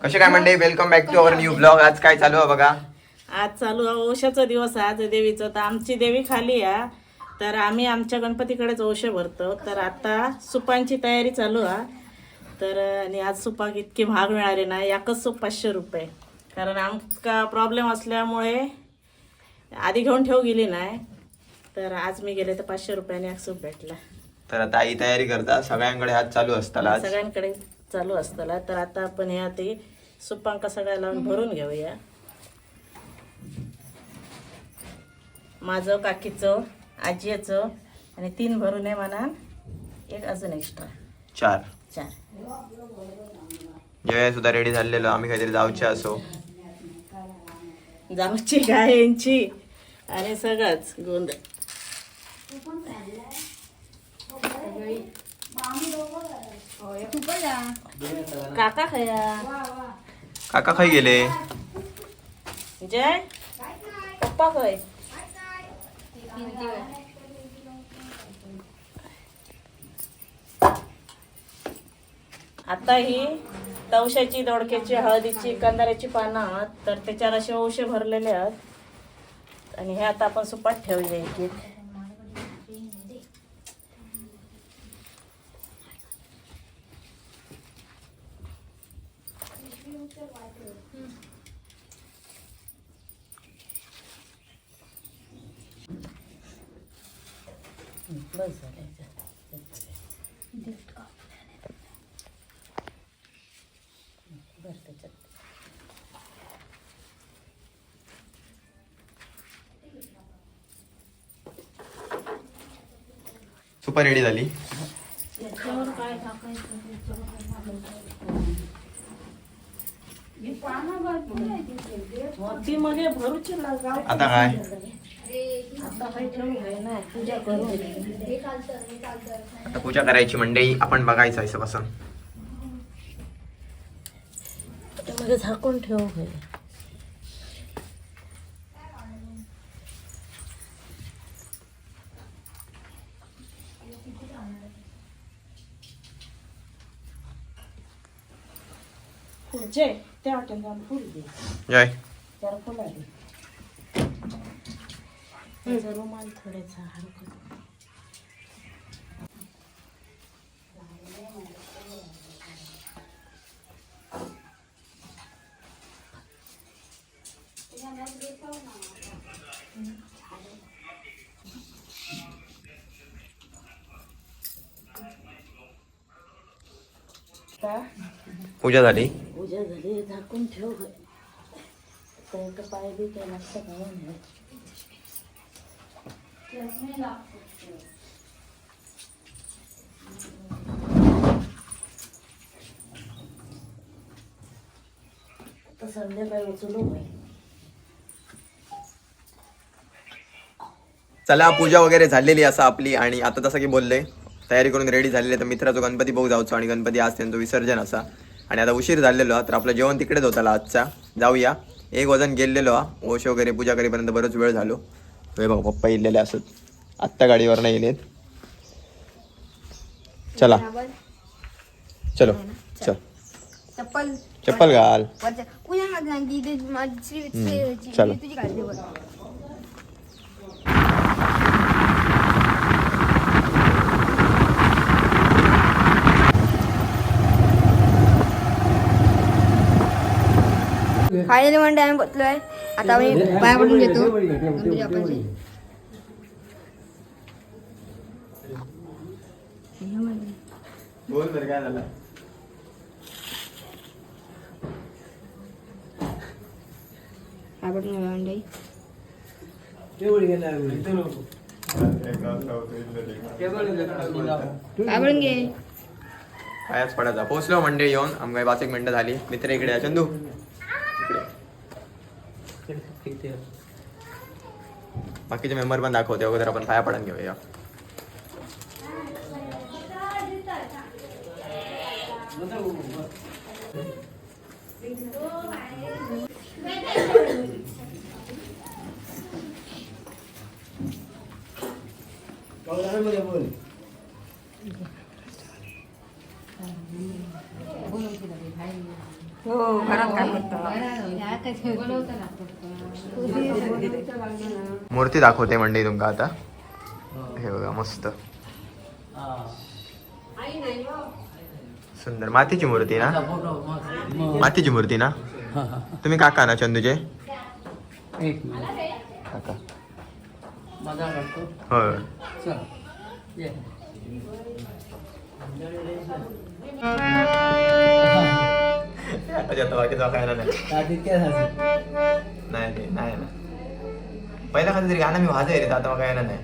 कसे काय म्हणते welcome back to our new blog आज काय चालू आहे बघा? आज चालू आहे ओशाचा दिवस आहे आज देवीचं. तर आमची देवी खाली आहे. तर आम्ही आमच्या गणपतीकडेच ओशे भरतो. तर आता सुपांची तयारी चालू आहे. तर आणि आज सुपाक इतकी महाग मिळाली नाही एकच सूप पाचशे रुपये. कारण आमका प्रॉब्लेम असल्यामुळे आधी घेऊन ठेव गेली नाही. तर आज मी गेले तर पाचशे रुपयाने एक सूप भेटला. तर आता आई तयारी करता. सगळ्यांकडे हात चालू असतात आज सगळ्यांकडे चालू असताना तर आता आपण ह्या ते सुपांका सगळ्या लावून भरून घेऊया. माझं काकीचं आजीचं आणि तीन भरून आहे म्हणा. एक अजून एक्स्ट्रा चार. चार. जेव्हा सुद्धा रेडी झालेलो. आम्ही काहीतरी जाऊचे असो. जाऊची गायांची आणि सगळंच. गोंधळ. काका खया काका खाई गेले. जय. पप्पा खय. आता ही तवशाची दोडक्याची हळदीची कंदाऱ्याची पानं तर त्याच्यावर असे औषध भरलेले आहेत. आणि हे आता आपण सुपात ठेवले एक एक बस झालं. बरं त्याच्यात सुपर रेडी झाली याच्यावर काय टाकायचं? मध्ये भरूची लागाव आता काय? आता पूजा करू आता पूजा करायची मंडळी आपण बघायचं आहे कसं त्यामध्ये झाकून ठेवू जय त्या वाटेल जाऊन फुल दे. जय त्याला फुला दे. त्याचा रुमाल थोडेसा हलका आता पूजा झाली पूजा झाली झाकून ठेव गं. तर एक पाय बी काय नसतं का चला पूजा वगैरे झालेली असं आपली आणि आता जसं की बोलले तयारी करून रेडी झालेले तर मित्राचो गणपती बघू जाऊचो आणि गणपती आज त्यांचं विसर्जन असा. आणि आता उशीर झालेलो हा, तर आपलं जेवण तिकडेच होता आजचा. जाऊया. एक वजन गेलेलो हा. ओश वगैरे पूजा करेपर्यंत बरंच वेळ झालो. हे बघ पप्पा येलेले असत. आत्ता गाडीवर नाही येलेत. चला. चलो चल. चप्पल. चप्पल घाल. चला. फायनली म्हणजे आम्ही बसलोय. आता आम्ही पाया पडून घेतो. काय पडून पडून घे. पायाच पडायचा पोहोचलो मंडळी येऊन. आमकाही पाच एक मिनिटं झाली. मित्र इकडे चंदू. घेऊया बाकीचे मेंबर पण दाखवते अगोदर आपण पाया पडून घेऊया हो घरात काय करतो मूर्ती दाखवते मंडळी तुमका आता. हे बघा मस्त. सुंदर. मातीची मूर्ती ना? मातीची मूर्ती ना? तुम्ही काका ना चंदूचे? काका. माझा होय ये बाकीचा खायला नाही. झालं नाही ना पहिला कधी तरी गाणं मी वाजय रे आता मग काय नाही.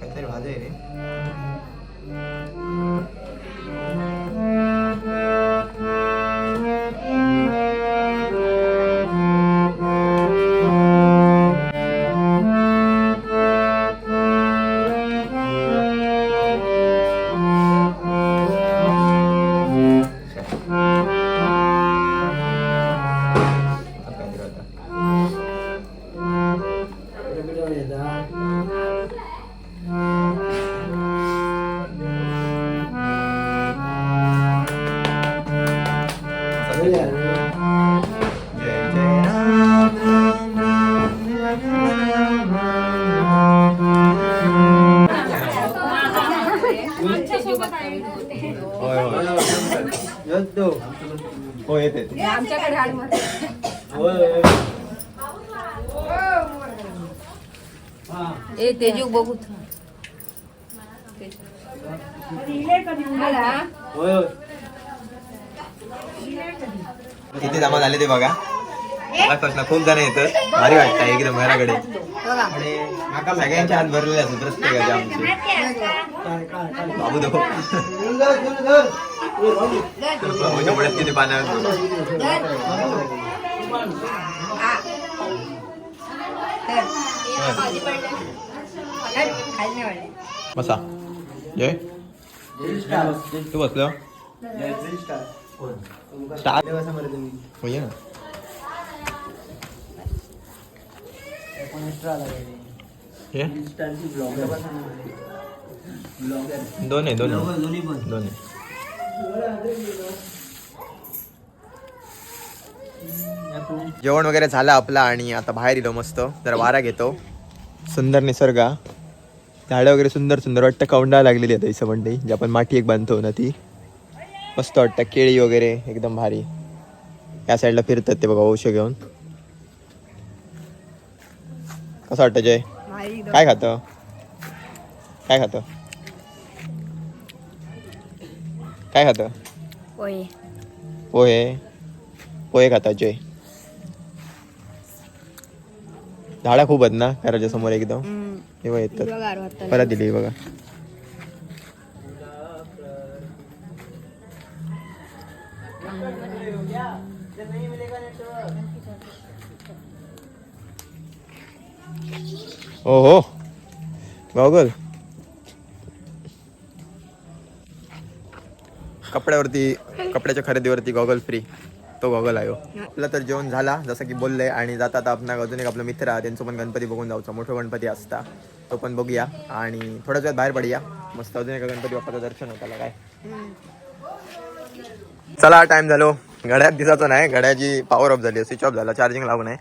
काहीतरी वाजय रे. ए तेजू बघू. किती जमा झाले ते बघा. खूप जण येतात. भारी वाटतं एकदम घराकडे. आणि माका सगळ्यांच्या हात भरलेले असतात प्रत्येकाचे आमचे बाबू दो बाबूच्या पुढे किती पानं बसा. जय. तू बसलो? स्टार. होय ना. हे? दोन आहे दोन आहे. दोन आहे. जेवण वगैरे झालं आपलं आणि आता बाहेर येलो मस्त. जरा वारा घेतो. सुंदर निसर्ग. झाडं वगैरे सुंदर सुंदर वाटतं कौंडा लागलेली आहे इथं पण जी आपण माठी एक बांधतो ना ती. मस्त वाटतं केळी वगैरे एकदम भारी. या साईडला फिरतात ते बघा औषध घेऊन. कसं वाटतं जय? काय खातं? काय खातं? काय खातं? होय पोहे. पोहे खातात जय. झाडा खूप आहेत ना घराच्या समोर एकदम. हे बघ येतात. परत दिली बघा. ओ हो गॉगल. कपड्यावरती कपड्याच्या खरेदीवरती गॉगल फ्री. तो गॉगल आहे हो. आपला तर जेवण झाला जसं की बोललंय आणि जाता आता आपण अजून एक आपला मित्र आहे त्यांचं पण गणपती बघून जाऊचा मोठा गणपती असता तो पण बघूया. आणि थोड्याच वेळात बाहेर पडूया. मस्त अजून एका गणपती बाप्पाचं दर्शन होतं काय. चला टाइम झालो. घड्यात दिसायचं नाही घड्याची पॉवर ऑफ झाली स्विच ऑफ झाला चार्जिंग लागू नाही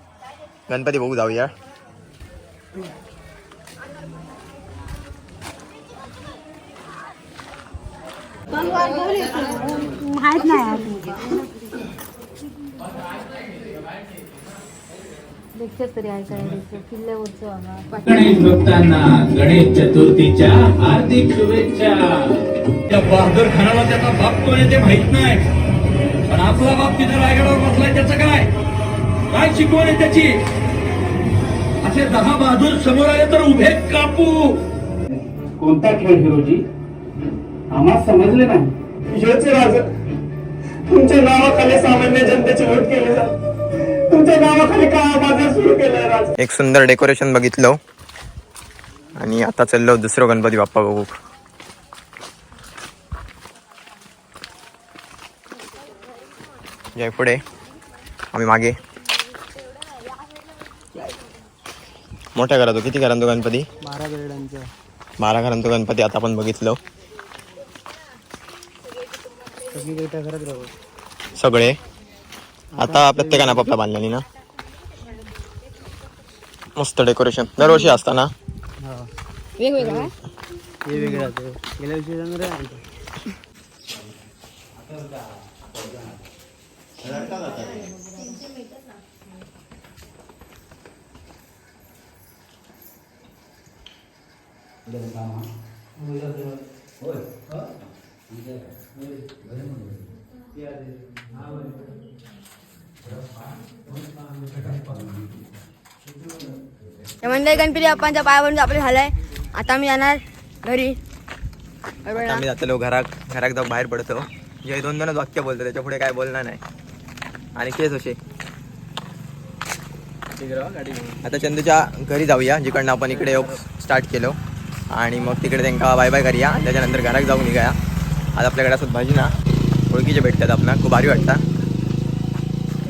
गणपती बघू जाऊया. गणेश भक्तांना गणेश चतुर्थीच्या हार्दिक शुभेच्छा. त्या बहादूर खानाला त्याचा बाप कोण आहे ते माहीत नाही. पण आपला बाप तिथे रायगडावर बसलाय त्याचं काय? काय शिकवण आहे त्याची? असे दहा बहादूर समोर आले तर उभे कापू. कोणता खेळ हिरोजी? आम्हाला समजले नाही. राज. तुमच्या नावाखाली सामान्य जनतेची लूट एक सुंदर डेकोरेशन बघितलं. आणि आता चाललो दुसरं गणपती बाप्पा बघू. जय पुढे. आम्ही मागे. मोठ्या घरातो किती घरांतो गणपती? बारा घरांतो गणपती आता आपण बघितलं. सगळे. आता प्रत्येकानं आपापला बांधलेली ना? मस्त डेकोरेशन. दरवर्षी असतं ना वेगवेगळा आहे? तर मंडळी गणपती बाप्पांच्या पायावरून आपले झालाय. आता मी जाणार घरी. बरोबर ना? आम्ही जातलो घरात घरात जाऊन बाहेर पडतो. जे दोन दोनच वाक्य बोलतो त्याच्या पुढे काय बोलणार नाही. आणि केस असे आता चंदूच्या घरी जाऊया जिकडनं आपण इकडे स्टार्ट केलो. आणि मग तिकडे त्यांना बाय बाय करूया. त्याच्यानंतर घरात जाऊन निघाया. आज आपल्याकडे असं भजना ओळखीचे भेटतात आपला खूप भारी वाटतात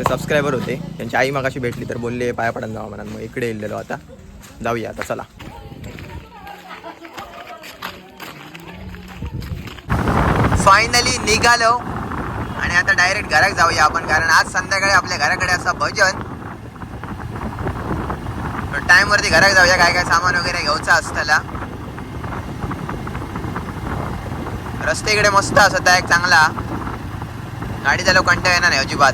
सबस्क्रायबर होते. त्यांची आई मग अशी भेटली तर बोलले पाया पडून जावा म्हणून. मग इकडे येलेलो आता. जाऊया आता चला. फायनली निघालो. आणि आता डायरेक्ट घरात जाऊया आपण कारण आज संध्याकाळी आपल्या घराकडे असं भजन. टाइम वरती घरात जाऊया काय काय सामान वगैरे घ्यायचं असताना रस्ते इकडे मस्त असत एक चांगला. गाडीचा लोक कंटाळ येणार नाही अजिबात.